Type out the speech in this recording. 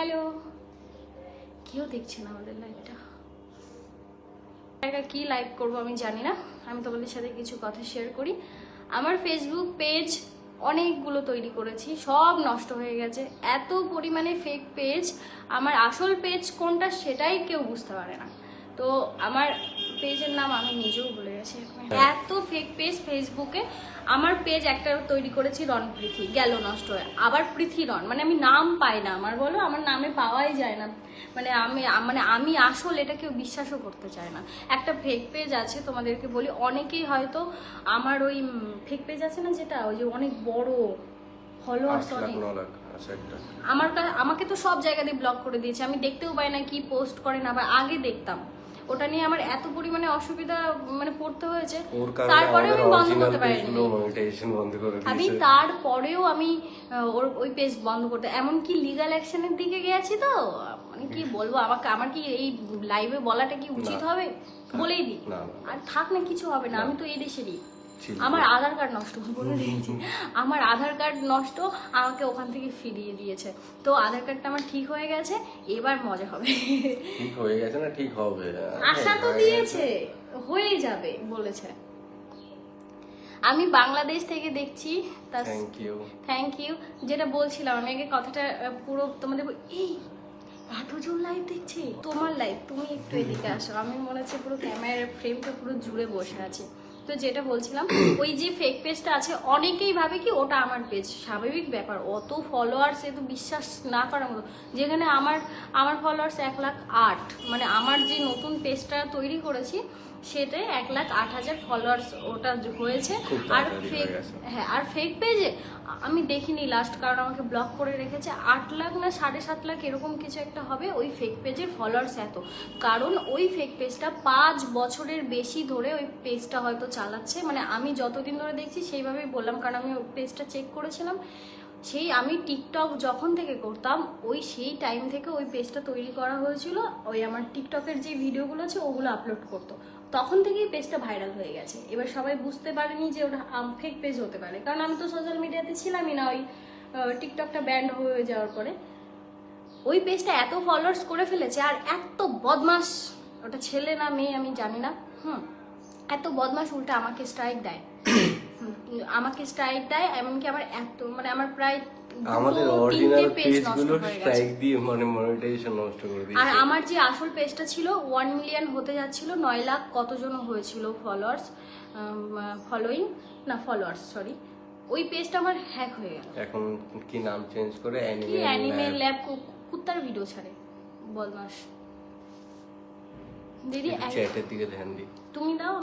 Hello. কেউ দেখছে না আমাদের লাইভটা কি লাইভ করব আমি জানি না। আমি তোমাদের সাথে কিছু কথা শেয়ার করি। আমার ফেসবুক পেজ অনেকগুলো তৈরি করেছি সব নষ্ট হয়ে গেছে। এত পরিমাণে ফেক পেজ আমার আসল পেজ কোনটা সেটাই কেউ বুঝতে পারে না। তো আমার পেজের নাম আমি নিজেও ভুলে গেছি। এত ফেক পেজ ফেসবুকে আমার পেজ একটা তৈরি করেছি রন পৃথি। গেল নষ্ট হয়ে। আবার পৃথি রন মানে আমি নাম পাই না আমার বলো? আমার নামে পাওয়াই যায় না। মানে আমি মানে আমি আসল এটা কেউ বিশ্বাসও করতে চায় না। একটা ফেক পেজ আছে তোমাদেরকে বলি। অনেকেই হয়তো আমার ওই ফেক পেজ আছে না যেটা? ওই যে অনেক বড় ফলোয়ার্স অনেক। ন একটা। আমার আমাকে তো সব জায়গা দিয়ে ব্লক করে দিয়েছে। আমি দেখতেও পাই না কি পোস্ট করেন আবার আগে দেখতাম। ওটা নিয়ে আমার এত পরিমাণে অসুবিধা মানে পড়তে হয়েছে। তারপরে তারপরেও আমি বন্ধ করতে পারিনি। আমি তারপরেও আমি ওর ওই পেজ বন্ধ করতে এমনকি লিগাল অ্যাকশনের দিকে গেছি তো। মানে কি বলব আমাকে আমার কি এই লাইভে বলাটা কি উচিত হবে? বলেই দিই। আর থাক না কিছু হবে না। আমি তো এই দেশেরই। আমার আধার কার্ড নষ্ট বলে দিয়েছি আমার আধার কার্ড নষ্ট আমাকে ওখান থেকে ফিরিয়ে দিয়েছে। তো আধার কার্ডটা আমার ঠিক হয়ে গেছে এবার মজা হবে। ঠিক হয়ে গেছে না? ঠিক হবে। আশা তো দিয়েছে হয়ে যাবে বলেছে। আমি বাংলাদেশ থেকে দেখছি থ্যাংক ইউ থ্যাংক ইউ যেটা বলছিলাম আমি আগে কথাটা পুরো তোমাদের এই এতজন লাইভ দেখছি? তোমার লাইভ তুমি একটু এদিকে আসো। আমি মনে হচ্ছে পুরো ক্যামেরার ফ্রেমটা পুরো জুড়ে বসে আছি। তো যেটা বলছিলাম ওই যে ফেক পেজটা আছে অনেকেই ভাবে কি ওটা আমার পেজ স্বাভাবিক ব্যাপার অত ফলোয়ার্স এ তো বিশ্বাস না করার মতো। যেখানে আমার আমার ফলোয়ার্স এক লাখ আট মানে আমার যে নতুন পেজটা তৈরি করেছি সেটাই এক লাখ আট হাজার ফলোয়ার্স ওটা হয়েছে। আর ফেক হ্যাঁ আর ফেক পেজে আমি দেখিনি লাস্ট কারণ আমাকে ব্লক করে রেখেছে। আট লাখ না সাড়ে সাত লাখ এরকম কিছু একটা হবে ওই ফেক পেজের ফলোয়ার্স এত। কারণ ওই ফেক পেজটা পাঁচ বছরের বেশি ধরে ওই পেজটা হয়তো চালাচ্ছে। মানে আমি যতদিন ধরে দেখছি সেইভাবেই বললাম, কারণ আমি ওই পেজটা চেক করেছিলাম। সেই আমি টিকটক যখন থেকে করতাম, ওই সেই টাইম থেকে ওই পেজটা তৈরি করা হয়েছিল। ওই আমার টিকটকের যে ভিডিওগুলো আছে, ওগুলো আপলোড করতো। তখন থেকেই পেজটা ভাইরাল হয়ে গেছে। এবার সবাই বুঝতে পারেনি যে ওটা ফেক পেজ হতে পারে। কারণ আমি তো সোশ্যাল মিডিয়াতে ছিলামই না, ওই টিকটকটা ব্যান্ড হয়ে যাওয়ার পরে। ওই পেজটা এত ফলোয়ার্স করে ফেলেছে, আর এত বদমাস ওটা ছেলে না মেয়ে আমি জানি না। হুম। এত বদমাস উল্টা আমাকে স্ট্রাইক দেয়। আমাকে স্ট্রাইক দেয় এমনকি আমার এত মানে আমার প্রায় আমাদের অরিজিনাল পেজগুলো স্ট্রাইক দিয়ে মানে মনিটাইজেশন নষ্ট করে আর আমার যে আসল পেজটা ছিল ওয়ান মিলিয়ন হতে যাচ্ছিল নয় লাখ কতজন হয়েছিল ফলোয়ার্স ফলোয়িং না ফলোয়ার্স সরি ওই পেজটা আমার হ্যাক হয়ে গেল। এখন কি নাম চেঞ্জ করে? কি অ্যানিমে অ্যানিমে ল্যাব কুত্তার ভিডিও ছাড়ে বদমাস দিদি চ্যাটের দিকে ধ্যান দিই। তুমি দাও।